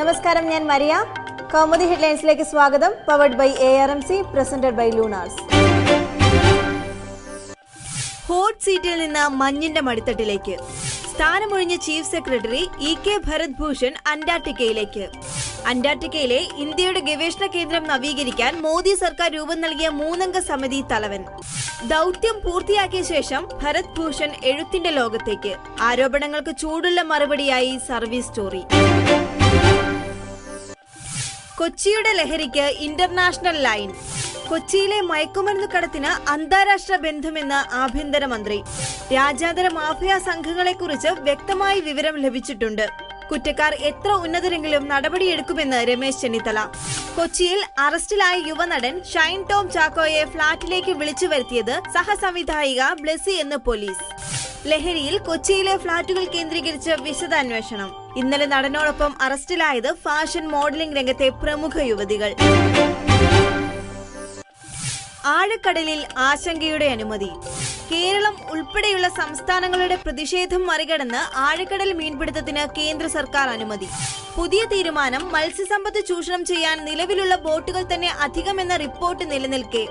നമസ്കാരം ഞാൻ മരിയ. കൗമുദി ഹെഡ്ലൈൻസിലേക്ക് സ്വാഗതം. Powered by A R M C presented by Lunars hot സീറ്റിൽ നിന്ന് മഞ്ഞിന്റെ മടിത്തട്ടിലേക്ക്. സ്ഥാനമൊഴിഞ്ഞ chief secretary E K Bharat Bhushan അന്റാർട്ടിക്കയിലേക്ക് അന്റാർട്ടിക്കയിലെ ഇന്ത്യയുടെ ഗവേഷണ കേന്ദ്രം നവീകരിക്കാൻ മോദി സർക്കാർ രൂപം നൽകിയ മൂന്നംഗ സമിതി തലവൻ. ദൗത്യം പൂർത്തിയാക്കിയ ശേഷം ഭരത് ഭൂഷൺ എഴുത്തിന്റെ ലോകത്തേക്ക്. ആരോപണങ്ങൾക്ക് ചൂടുള്ള മറുപടിയായി സർവീസ് സ്റ്റോറി. കൊച്ചിയുടെ ലഹരിക്ക് ഇന്റർനാഷണൽ ലൈൻ. കൊച്ചിയിലെ മയക്കുമരുന്ന് കടത്തിന് അന്താരാഷ്ട്ര ബന്ധമെന്ന് ആഭ്യന്തരമന്ത്രി രാജ്യാന്തര മാഫിയ സംഘങ്ങളെ കുറിച്ച് വ്യക്തമായി വിവരം ലഭിച്ചിട്ടുണ്ട്. കുറ്റക്കാർ എത്ര ഉന്നതരെങ്കിലും നടപടിയെടുക്കുമെന്ന് രമേശ് ചെന്നിത്തല. കൊച്ചിയിൽ അറസ്റ്റിലായ യുവനടൻ ഷൈൻ ടോം ചാക്കോയെ ഫ്ളാറ്റിലേക്ക് വിളിച്ചു വരുത്തിയത് സഹസംവിധായിക ബ്ലെസി എന്ന് പോലീസ്. ലഹരിയിൽ കൊച്ചിയിലെ ഫ്ളാറ്റുകൾ കേന്ദ്രീകരിച്ച് വിശദാന്വേഷണം. ഇന്നലെ നടനോടൊപ്പം അറസ്റ്റിലായത് ഫാഷൻ മോഡലിംഗ് രംഗത്തെ പ്രമുഖ യുവതികൾ. ആഴക്കടലിൽ ആശങ്കയുടെ അനുമതി. കേരളം ഉൾപ്പെടെയുള്ള സംസ്ഥാനങ്ങളുടെ പ്രതിഷേധം മറികടന്ന് ആഴക്കടൽ മീൻപിടുത്തത്തിന് കേന്ദ്ര സർക്കാർ അനുമതി. പുതിയ തീരുമാനം മത്സ്യസമ്പത്ത് ചൂഷണം ചെയ്യാൻ നിലവിലുള്ള ബോട്ടുകൾ തന്നെ അധികമെന്ന റിപ്പോർട്ട് നിലനിൽക്കെ.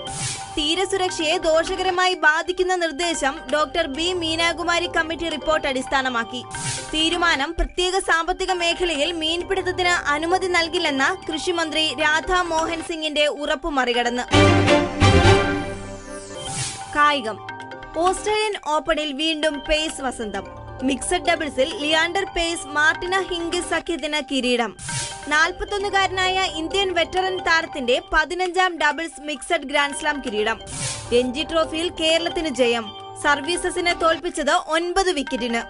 തീരസുരക്ഷയെ ദോഷകരമായി ബാധിക്കുന്ന നിർദ്ദേശം doctor B Meenakumari committee report അടിസ്ഥാനമാക്കി. തീരുമാനം പ്രത്യേക സാമ്പത്തിക മേഖലയിൽ മീൻപിടുത്തത്തിന് അനുമതി നൽകില്ലെന്ന കൃഷിമന്ത്രി രാധാ മോഹൻ സിംഗിന്റെ ഉറപ്പ് മറികടന്ന്. കായികം ഓസ്ട്രേലിയൻ ഓപ്പണിൽ വീണ്ടും പേസ് വസന്തം. മിക്സഡ് ഡബിൾസിൽ ലിയാണ്ടർ പേസ് മാർട്ടിന ഹിംഗിസ് സഖ്യത്തിന് കിരീടം. നാൽപ്പത്തൊന്നുകാരനായ ഇന്ത്യൻ വെറ്ററൻ താരത്തിന്റെ പതിനഞ്ചാം ഡബിൾസ് മിക്സഡ് ഗ്രാൻഡ്സ്ലാം കിരീടം. രഞ്ജി ട്രോഫിയിൽ കേരളത്തിന് ജയം. സർവീസസിനെ തോൽപ്പിച്ചത് ഒൻപത് വിക്കറ്റിന്.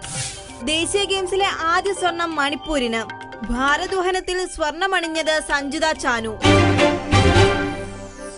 ദേശീയ ഗെയിംസിലെ ആദ്യ സ്വർണം മണിപ്പൂരിന്. ഭാരദ്വഹനത്തിൽ സ്വർണമണിഞ്ഞത് Sanjita Chanu.